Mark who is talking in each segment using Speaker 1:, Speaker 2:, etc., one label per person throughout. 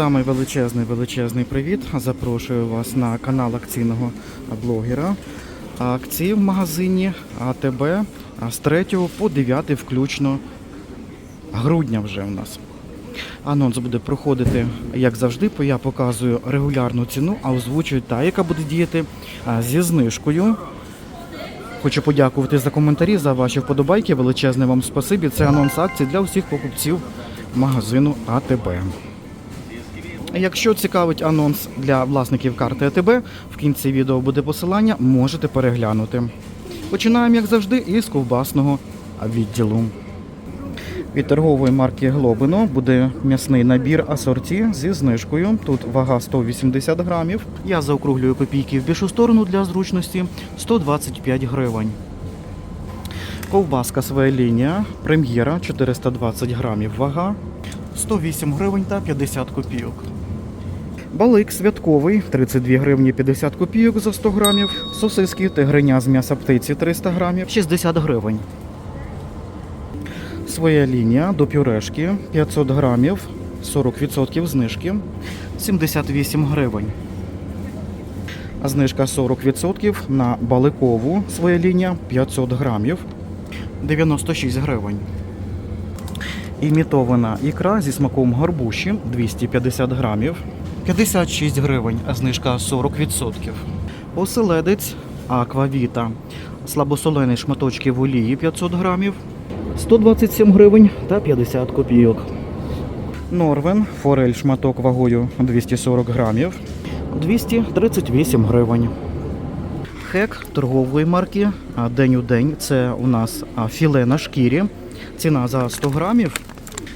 Speaker 1: Самий величезний величезний привіт. Запрошую вас на канал акційного блогера. Акції в магазині АТБ з 3 по 9 включно грудня вже у нас. Анонс буде проходити, як завжди, бо я показую регулярну ціну, а озвучую та, яка буде діяти зі знижкою. Хочу подякувати за коментарі, за ваші вподобайки. Величезне вам спасибі. Це анонс акцій для усіх покупців магазину АТБ. Якщо цікавить анонс для власників карти АТБ, в кінці відео буде посилання, можете переглянути. Починаємо, як завжди, із ковбасного відділу. Від торгової марки Глобино буде м'ясний набір асорті зі знижкою. Тут вага 180 грамів. Я заокруглюю копійки в більшу сторону для зручності 125 гривень. Ковбаска своя лінія, прем'єра 420 грамів вага, 108 гривень та 50 копійок. Балик святковий 32 гривні 50 копійок за 100 грамів. Сосиски тигриня з м'яса птиці 300 грамів 60 гривень. Своя лінія до пюрешки 500 грамів 40% знижки 78 гривень. Знижка 40% на баликову своя лінія 500 грамів 96 гривень. Імітована ікра зі смаком горбуші 250 грамів 56 гривень, знижка 40%. Оселедець Аквавіта. Слабосолений шматочки в олії 500 грамів 127 гривень та 50 копійок. Норвен, форель шматок вагою 240 грамів 238 гривень. Хек торгової марки день у день. Це у нас філе на шкірі. Ціна за 100 грамів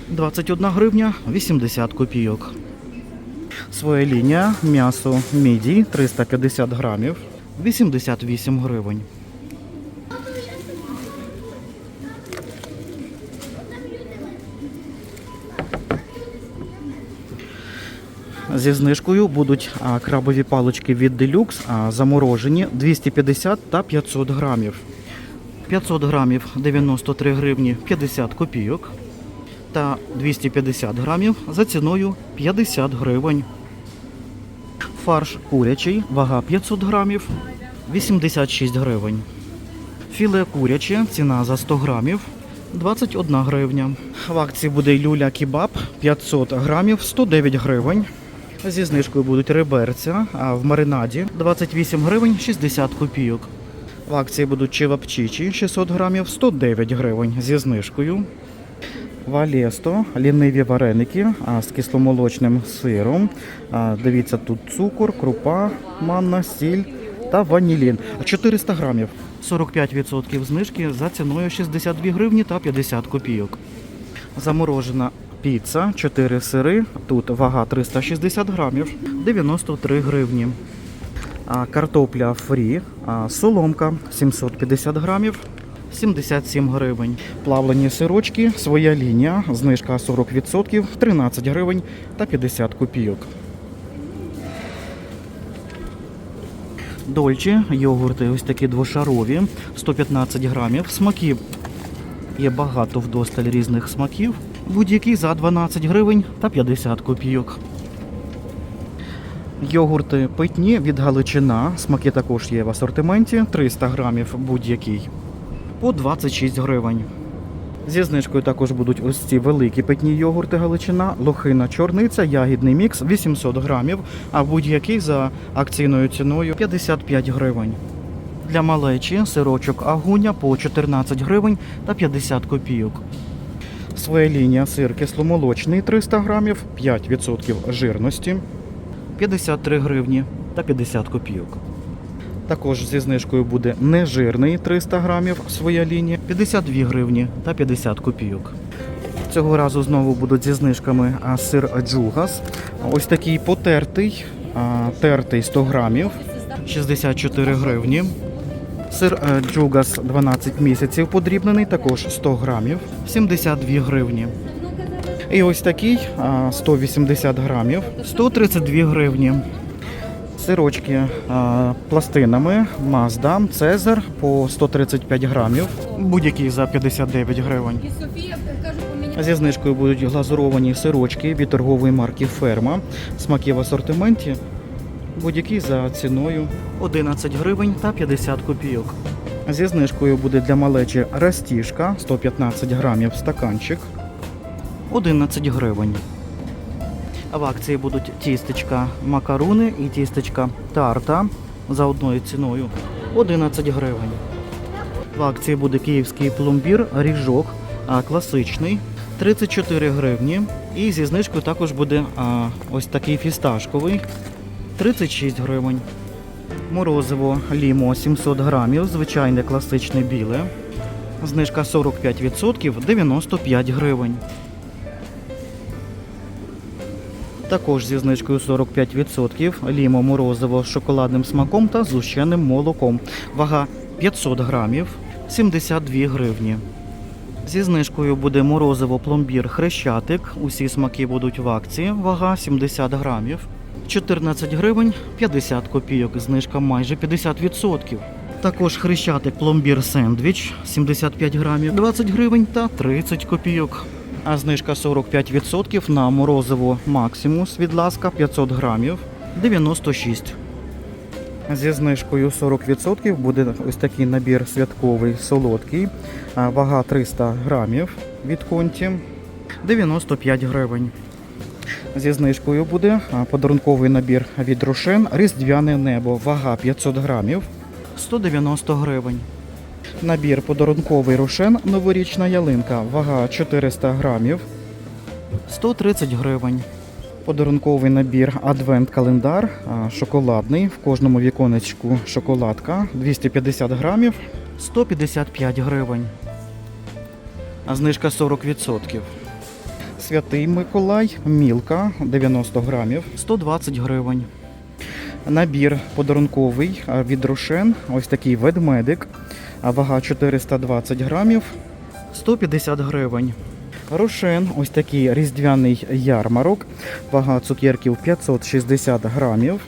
Speaker 1: 21 гривня 80 копійок. Своя лінія м'ясо міді 350 грамів 88 гривень. Зі знижкою будуть крабові палички від Deluxe заморожені 250 та 500 грамів. 500 грамів 93 гривні 50 копійок та 250 грамів за ціною 50 гривень. Фарш курячий, вага 500 грамів 86 гривень. Філе куряче, ціна за 100 грамів 21 гривня. В акції буде люля кебаб 500 грамів 109 гривень. Зі знижкою будуть реберця, а в маринаді 28 гривень 60 копійок. В акції будуть чевапчичі 600 грамів 109 гривень зі знижкою. Валєсто, ліниві вареники а, з кисломолочним сиром. А, дивіться, тут цукор, крупа, манна, сіль та ванілін. 400 грамів. 45% знижки за ціною 62 гривні та 50 копійок. Заморожена піца, 4 сири. Тут вага 360 грамів, 93 гривні. А, картопля фрі, а, соломка 750 грамів, 77 гривень. Плавлені сирочки, своя лінія, знижка 40%, 13 гривень та 50 копійок. Дольче, йогурти ось такі двошарові, 115 грамів. Смаків є багато вдосталь різних смаків. Будь-який за 12 гривень та 50 копійок. Йогурти питні від Галичина. Смаки також є в асортименті. 300 грамів будь-який. По 26 гривень. Зі знижкою також будуть ось ці великі питні йогурти Галичина, лохина чорниця, ягідний мікс 800 грамів, а будь-який за акційною ціною 55 гривень. Для малечі сирочок агуня по 14 гривень та 50 копійок. Своя лінія сир кисломолочний 300 грамів, 5% жирності, 53 гривні та 50 копійок. Також зі знижкою буде нежирний 300 грамів, своя лінія, 52 гривні та 50 копійок. Цього разу знову будуть зі знижками сир джугас. Ось такий потертий, тертий 100 грамів, 64 гривні. Сир джугас 12 місяців подрібнений, також 100 грамів, 72 гривні. І ось такий 180 грамів, 132 гривні. Сирочки а, пластинами Mazda, Цезар по 135 грамів, будь-який за 59 гривень. Зі знижкою будуть глазуровані сирочки від торгової марки Ферма. Смаки в асортименті. Будь-які за ціною 11 гривень та 50 копійок. Зі знижкою буде для малечі растіжка 115 грамів стаканчик 11 гривень. В акції будуть тістечка макаруни і тістечка тарта за одною ціною 11 гривень. В акції буде київський пломбір, ріжок, класичний 34 гривні. І зі знижкою також буде а, ось такий фісташковий 36 гривень. Морозиво лімо 700 грамів, звичайне класичне біле. Знижка 45% 95 гривень. Також зі знижкою 45% лімо морозиво з шоколадним смаком та згущеним молоком. Вага 500 грамів 72 гривні. Зі знижкою буде морозиво пломбір хрещатик. Усі смаки будуть в акції. Вага 70 грамів. 14 гривень 50 копійок. Знижка майже 50%. Також хрещатик пломбір сендвіч 75 грамів 20 гривень та 30 копійок. А знижка 45% на морозиво Максимус від ласка 500 грамів 96. Зі знижкою 40% буде ось такий набір святковий солодкий. Вага 300 грамів від конті 95 гривень. Зі знижкою буде подарунковий набір від Рошен Різдвяне небо. Вага 500 грамів 190 гривень. Набір подарунковий Рошен Новорічна ялинка. Вага 400 грамів 130 гривень. Подарунковий набір Адвент-календар шоколадний. В кожному віконечку шоколадка 250 грамів 155 гривень. А знижка 40%. Святий Миколай, мілка 90 грамів 120 гривень. Набір подарунковий від Рошен. Ось такий ведмедик. Вага 420 грамів 150 гривень. Рошен, ось такий різдвяний ярмарок. Вага цукерків 560 грамів.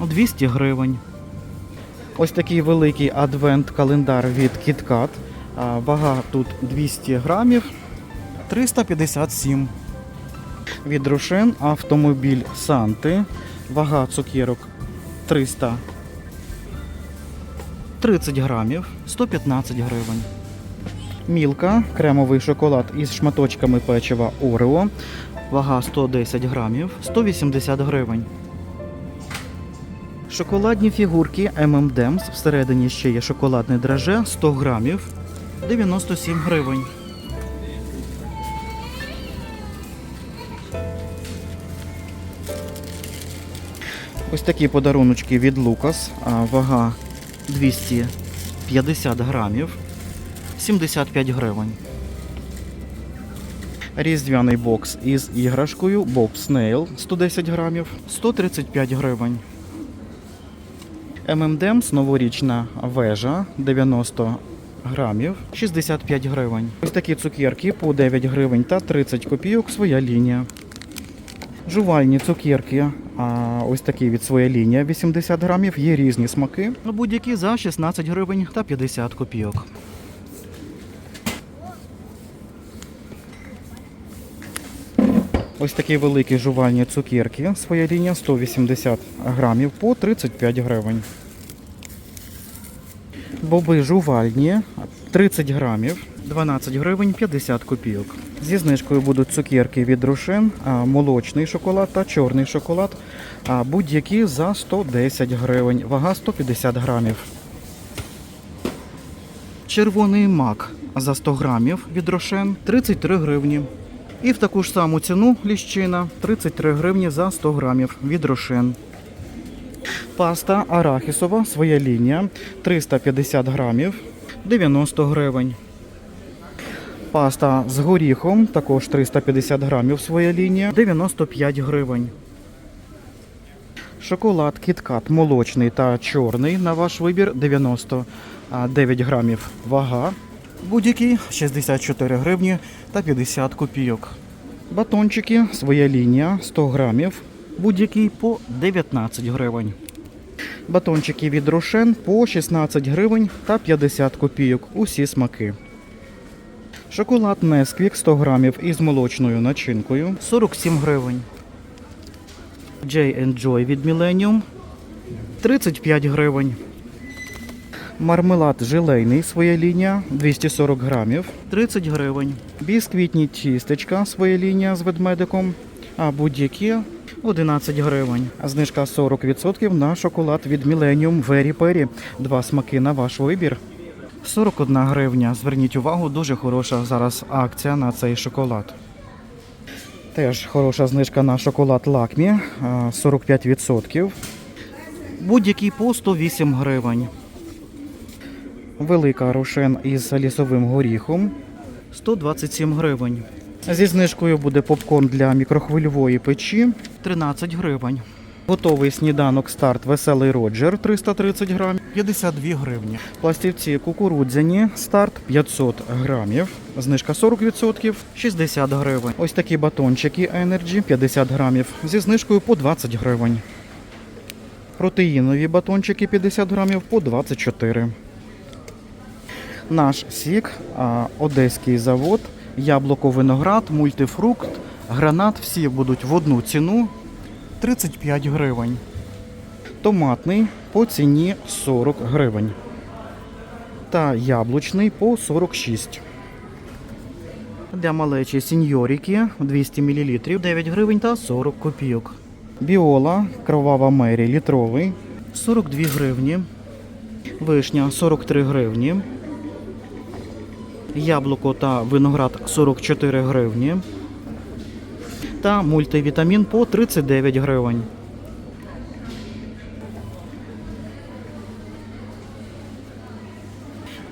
Speaker 1: 200 гривень. Ось такий великий адвент-календар від KitKat. Вага тут 200 грамів. 357. Від Рошен автомобіль Санти. Вага цукерок 300 30 грамів, 115 гривень. Мілка, кремовий шоколад із шматочками печива Орео. Вага 110 грамів, 180 гривень. Шоколадні фігурки M&M's. Всередині ще є шоколадне драже 100 грамів, 97 гривень. Ось такі подаруночки від Лукас. Вага 250 грамів, 75 гривень. Різдвяний бокс із іграшкою Bob Snail 110 грамів, 135 гривень. M&M's новорічна вежа 90 грамів, 65 гривень. Ось такі цукерки по 9 гривень та 30 копійок своя лінія. Жувальні цукерки, а ось такі від своя лінія 80 грамів, є різні смаки. Будь-які за 16 гривень та 50 копійок. Ось такі великі жувальні цукерки, своя лінія 180 грамів по 35 гривень. Боби жувальні 30 грамів, 12 гривень 50 копійок. Зі знижкою будуть цукерки від Рошен, молочний шоколад та чорний шоколад. Будь-які за 110 гривень, вага 150 грамів. Червоний мак за 100 грамів від Рошен 33 гривні. І в таку ж саму ціну ліщина 33 гривні за 100 грамів від Рошен. Паста арахісова, своя лінія 350 грамів 90 гривень. Паста з горіхом, також 350 грамів своя лінія 95 гривень. Шоколад кіткат молочний та чорний на ваш вибір 99 грамів вага. Будь-який 64 гривні та 50 копійок. Батончики, своя лінія 100 грамів. Будь-який по 19 гривень. Батончики від Рошен по 16 гривень та 50 копійок. Усі смаки. Шоколад Несквік 100 грамів із молочною начинкою 47 гривень. J Joy від Millennium 35 гривень. Мармелад желейний своя лінія 240 грамів 30 гривень. Бісквітні тістечка своя лінія з ведмедиком, а будь-які 11 гривень. Знижка 40% на шоколад від Millennium Very Perry. Два смаки на ваш вибір. 41 гривня. Зверніть увагу, дуже хороша зараз акція на цей шоколад. Теж хороша знижка на шоколад Лакмі 45%. Будь-який по 108 гривень. Велика рошен із лісовим горіхом 127 гривень. Зі знижкою буде попкорн для мікрохвильової печі 13 гривень. Готовий сніданок старт Веселий Роджер 330 грамів 52 гривні. Пластівці кукурудзяні старт 500 грамів. Знижка 40% 60 гривень. Ось такі батончики Energy 50 грамів зі знижкою по 20 гривень. Протеїнові батончики 50 грамів по 24. Наш сік, одеський завод, яблуко, виноград, мультифрукт, гранат всі будуть в одну ціну 35 гривень. Томатний по ціні 40 гривень. Та яблучний по 46. Для малечі сіньоріки 200 мл 9 гривень та 40 копійок. Біола, кровава мері літровий 42 гривні. Вишня 43 гривні. Яблуко та виноград 44 гривні. Та мультивітамін по 39 гривень.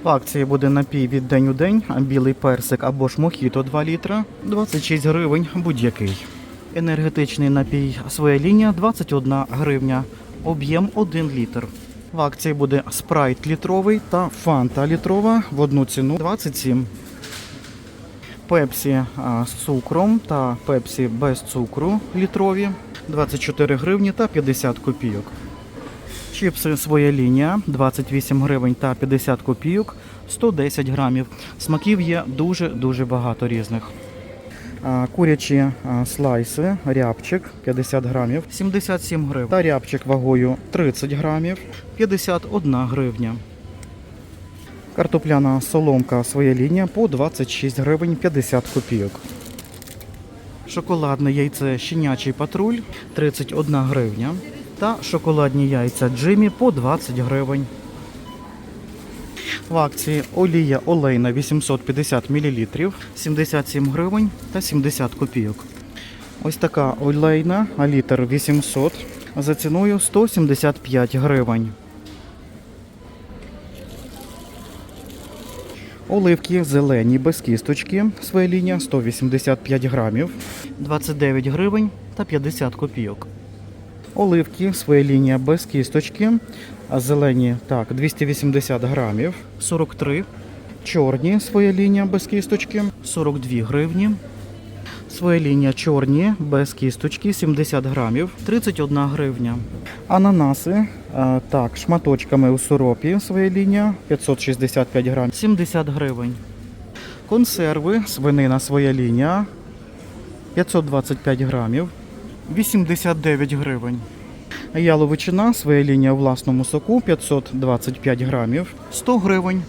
Speaker 1: В акції буде напій від день у день, а білий персик або ж мохіто 2 літра 26 гривень будь-який. Енергетичний напій своя лінія 21 гривня, об'єм 1 літр. В акції буде спрайт літровий та фанта літрова в одну ціну 27. Пепсі з цукром та пепсі без цукру літрові 24 гривні та 50 копійок. Чіпси своя лінія 28 гривень та 50 копійок 110 грамів. Смаків є дуже-дуже багато різних. Курячі слайси, рябчик 50 грамів 77 гривень. Та рябчик вагою 30 грамів 51 гривня. Картопляна соломка своя лінія по 26 гривень 50 копійок. Шоколадне яйце щенячий патруль 31 гривня. Та шоколадні яйця Джимі по 20 гривень. В акції олія олейна 850 мл 77 гривень та 70 копійок. Ось така олейна, а літр 800 за ціною 175 гривень. Оливки зелені без кісточки. Своя лінія 185 грамів, 29 гривень та 50 копійок. Оливки своя лінія без кісточки. А зелені так, 280 грамів, 43. Чорні своя лінія без кісточки, 42 гривні. Своя лінія чорні без кісточки 70 грамів, 31 гривня. Ананаси, так, шматочками у сиропі своя лінія 565 грамів, 70 гривень. Консерви, свинина своя лінія 525 грамів, 89 гривень. Яловичина, своя лінія у власному соку 525 грамів, 100 гривень.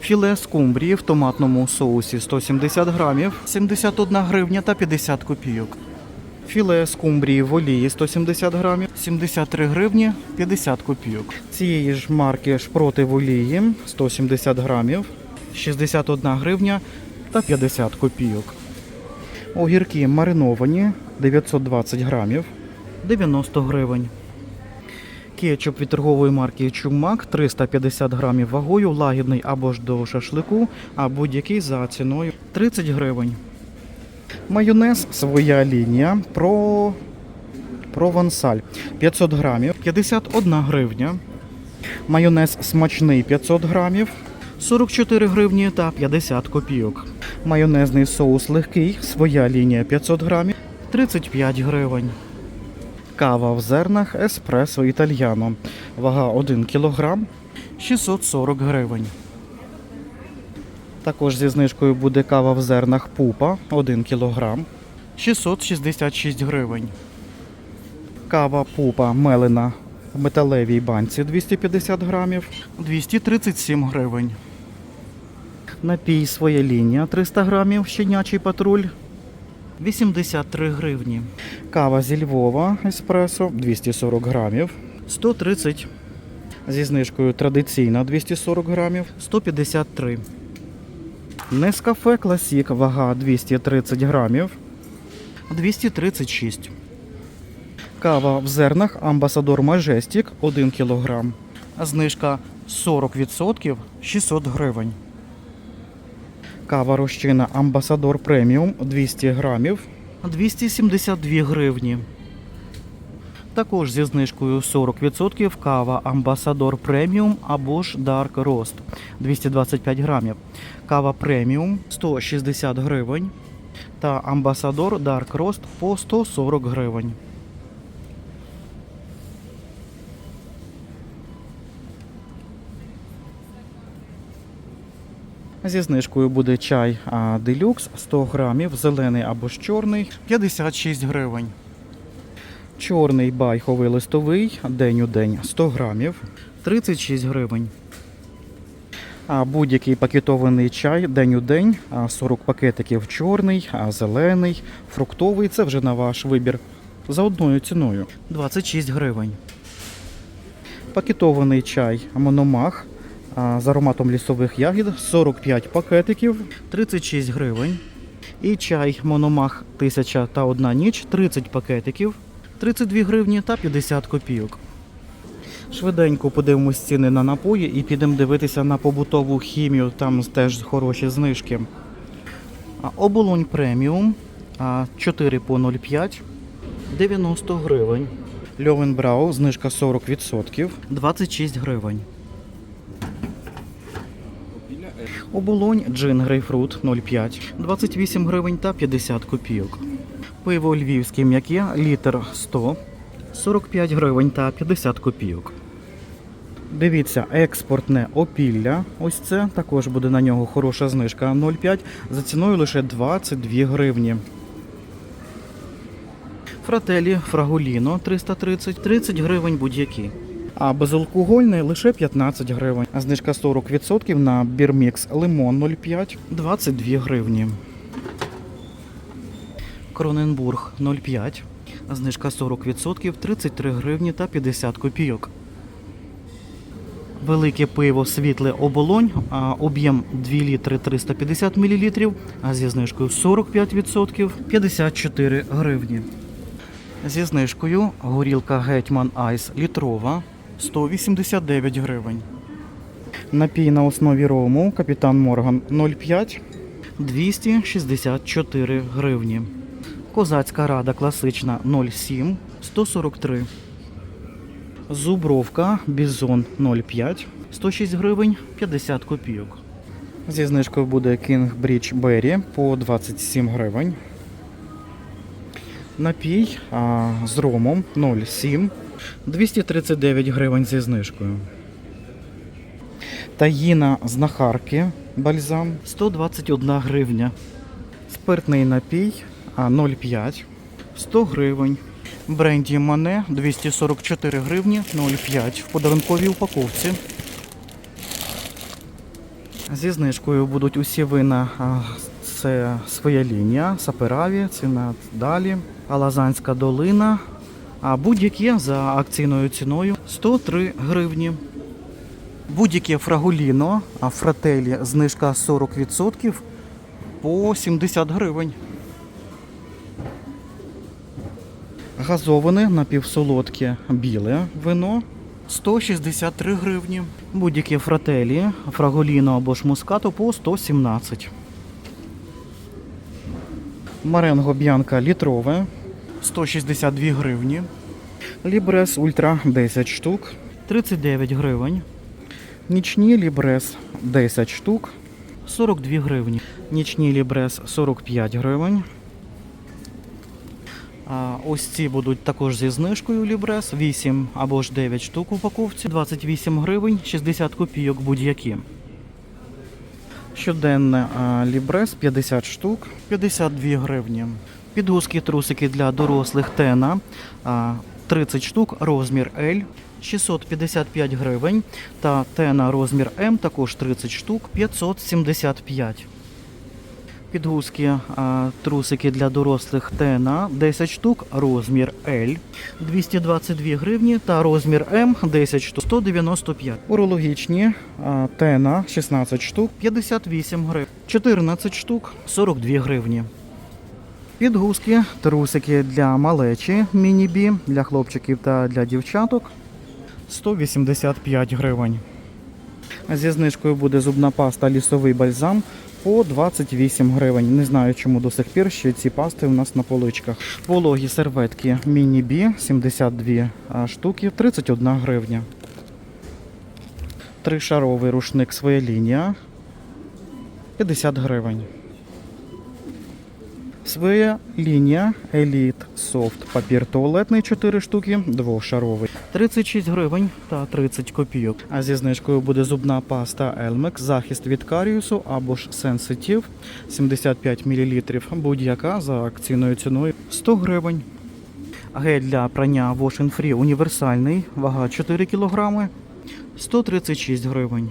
Speaker 1: Філе скумбрії в томатному соусі 170 грамів, 71 гривня та 50 копійок. Філе скумбрії в олії 170 грамів, 73 гривні 50 копійок. Цієї ж марки шпроти в олії 170 грамів, 61 гривня та 50 копійок. Огірки мариновані 920 грамів, 90 гривень. Кетчуп від торгової марки Чумак 350 грамів вагою, лагідний або ж до шашлику, а будь-який за ціною 30 гривень. Майонез своя лінія про провансаль 500 грамів, 51 гривня. Майонез смачний 500 грамів, 44 гривні та 50 копійок. Майонезний соус легкий, своя лінія 500 грамів, 35 гривень. Кава в зернах еспресо італьяно. Вага 1 кг 640 гривень. Також зі знижкою буде кава в зернах пупа 1 кг 666 гривень. Кава пупа мелена в металевій банці 250 грамів 237 гривень. Напій своя лінія 300 грамів щенячий патруль 83 гривні. Кава зі Львова еспресо 240 грамів 130. Зі знижкою традиційна 240 грамів 153. Нескафе Класік вага 230 грамів 236. Кава в зернах Амбасадор Мажестік 1 кг. Знижка 40% 600 гривень. Кава розчина Амбасадор Преміум 200 грамів 272 гривні. Також зі знижкою 40% кава Амбасадор Преміум або ж Dark Roast 225 грамів. Кава преміум 160 гривень та Амбасадор Dark Roast по 140 гривень. Зі знижкою буде чай делюкс 100 грамів, зелений або ж чорний 56 гривень. Чорний байховий листовий день у день 100 грамів 36 гривень. А будь-який пакетований чай день у день, 40 пакетиків чорний, а зелений, фруктовий це вже на ваш вибір. За одною ціною 26 гривень. Пакетований чай Мономах з ароматом лісових ягід 45 пакетиків 36 гривень. І чай Мономах 1000 та одна ніч 30 пакетиків 32 гривні та 50 копійок. Швиденько подивимось ціни на напої і підемо дивитися на побутову хімію, там теж хороші знижки. Оболонь преміум 4 по 0,5 90 гривень. Льовенбрау знижка 40% 26 гривень. Оболонь джин грейпфрут 0,5 28 гривень та 50 копійок. Пиво львівське м'яке літр 100 45 гривень та 50 копійок. Дивіться, експортне опілля. Ось це також буде на нього хороша знижка 0,5 за ціною лише 22 гривні. Фрателі Фрагуліно 330 30 гривень будь-які. А безалкогольний лише 15 гривень. Знижка 40% на бірмікс лимон 0,5 22 гривні. Кроненбург 0,5. Знижка 40% 33 гривні та 50 копійок. Велике пиво світле оболонь, об'єм 2 літри 350 мл, а зі знижкою 45% 54 гривні. Зі знижкою горілка Гетьман Айс літрова 189 гривень. Напій на основі рому Капітан Морган 0,5 264 гривні. Козацька рада класична 0,7 143. Зубровка Бізон 0,5 106 гривень 50 копійок. Зі знижкою буде King Bridge Berry по 27 гривень. Напій а, з ромом 0,7 239 гривень зі знижкою. Таїна з нахарки бальзам 121 гривня. Спиртний напій 0,5 100 гривень. Бренді Мане 244 гривні 0,5 в подарунковій упаковці. Зі знижкою будуть усі вина. Це своя лінія, Сапераві, ціна далі. Алазанська долина. А будь-які за акційною ціною 103 гривні. Будь-яке фрагуліно, а фрателі знижка 40% по 70 гривень. Газоване напівсолодке біле вино 163 гривні. Будь-які фрателі, фраголіно або ж мускато по 117. Маренго б'янка літрове 162 гривні. Лібрес Ультра 10 штук 39 гривень. Нічні Лібрес 10 штук 42 гривні. Нічні Лібрес 45 гривень. А ось ці будуть також зі знижкою Лібрес 8 або ж 9 штук в упаковці, 28 гривень, 60 копійок будь-які. Щоденне лібрес 50 штук, 52 гривні. Підгузки трусики для дорослих тена 30 штук, розмір L 655 гривень. Та тена розмір М також 30 штук 575. Підгузки трусики для дорослих тена 10 штук, розмір L 222 гривні та розмір М 10 штук 195. Урологічні тена 16 штук 58 гривень. 14 штук 42 гривні. Підгузки, трусики для малечі міні-бі, для хлопчиків та для дівчаток 185 гривень. Зі знижкою буде зубна паста лісовий бальзам по 28 гривень. Не знаю, чому до сих пір ще ці пасти у нас на поличках. Вологі серветки міні-бі 72 штуки 31 гривня. Тришаровий рушник своя лінія 50 гривень. Своя лінія Elite Soft папір туалетний 4 штуки, двошаровий. 36 гривень та 30 копійок. А зі знижкою буде зубна паста Elmex, захист від каріусу або ж Sensitive 75 мл. Будь-яка за акційною ціною 100 гривень. Гель для прання Wash Free універсальний, вага 4 кг, 136 гривень.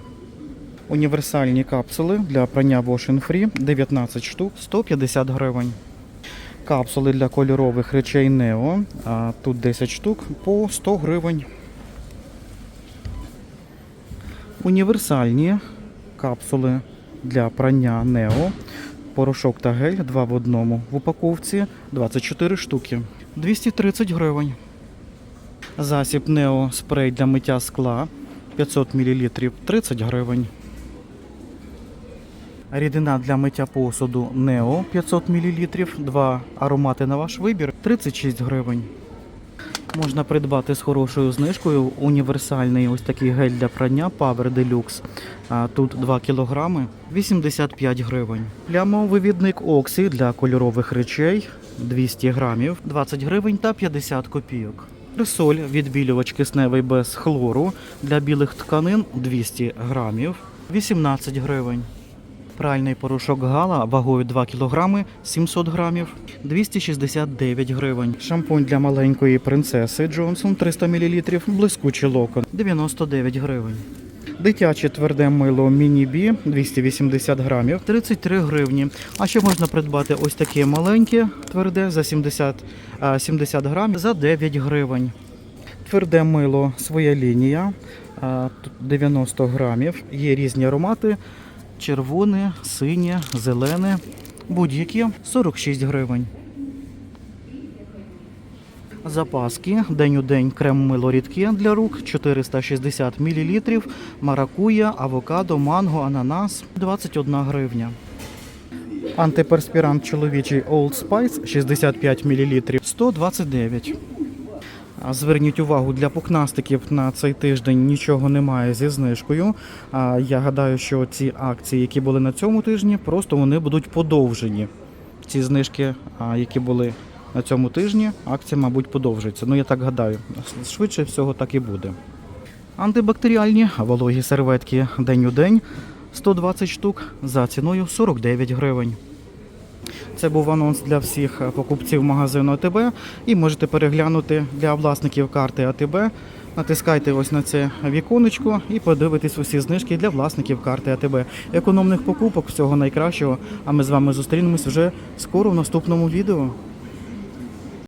Speaker 1: Універсальні капсули для прання Wash Free 19 штук 150 гривень. Капсули для кольорових речей Neo, а тут 10 штук по 100 гривень. Універсальні капсули для прання Neo. Порошок та гель 2 в одному. В упаковці 24 штуки. 230 гривень. Засіб Neo спрей для миття скла 500 мл 30 гривень. Рідина для миття посуду Neo 500 мл, два аромати на ваш вибір 36 гривень. Можна придбати з хорошою знижкою універсальний ось такий гель для прання Power Deluxe. Тут 2 кг 85 гривень. Плямовивідник Оксі для кольорових речей 200 грамів 20 гривень та 50 копійок. Рисоль відбілювач кисневий без хлору для білих тканин 200 грамів 18 гривень. Пральний порошок Гала вагою 2 кг 700 грамів 269 гривень. Шампунь для маленької принцеси Джонсон 300 мл блискучий локон 99 гривень. Дитяче тверде мило Міні-Бі 280 грамів 33 гривні. А ще можна придбати ось таке маленьке тверде за 70, 70 грамів за 9 гривень. Тверде мило своя лінія 90 грамів. Є різні аромати. Червоне, синє, зелене, будь-які 46 гривень. Запаски день у день крем мило рідке для рук 460 мл, маракуя, авокадо, манго, ананас 21 гривня. Антиперспірант чоловічий Old Spice 65 мл 129. А Зверніть увагу, для пухнастиків на цей тиждень нічого немає зі знижкою. А Я гадаю, що ці акції, які були на цьому тижні, просто вони будуть подовжені. Ці знижки, які були на цьому тижні, акція, мабуть, подовжиться. Ну, я так гадаю. Швидше всього так і буде. Антибактеріальні вологі серветки день у день 120 штук за ціною 49 гривень. Це був анонс для всіх покупців магазину АТБ. І можете переглянути для власників карти АТБ. Натискайте ось на це віконечко і подивитись усі знижки для власників карти АТБ. Економних покупок, всього найкращого. А ми з вами зустрінемось вже скоро в наступному відео.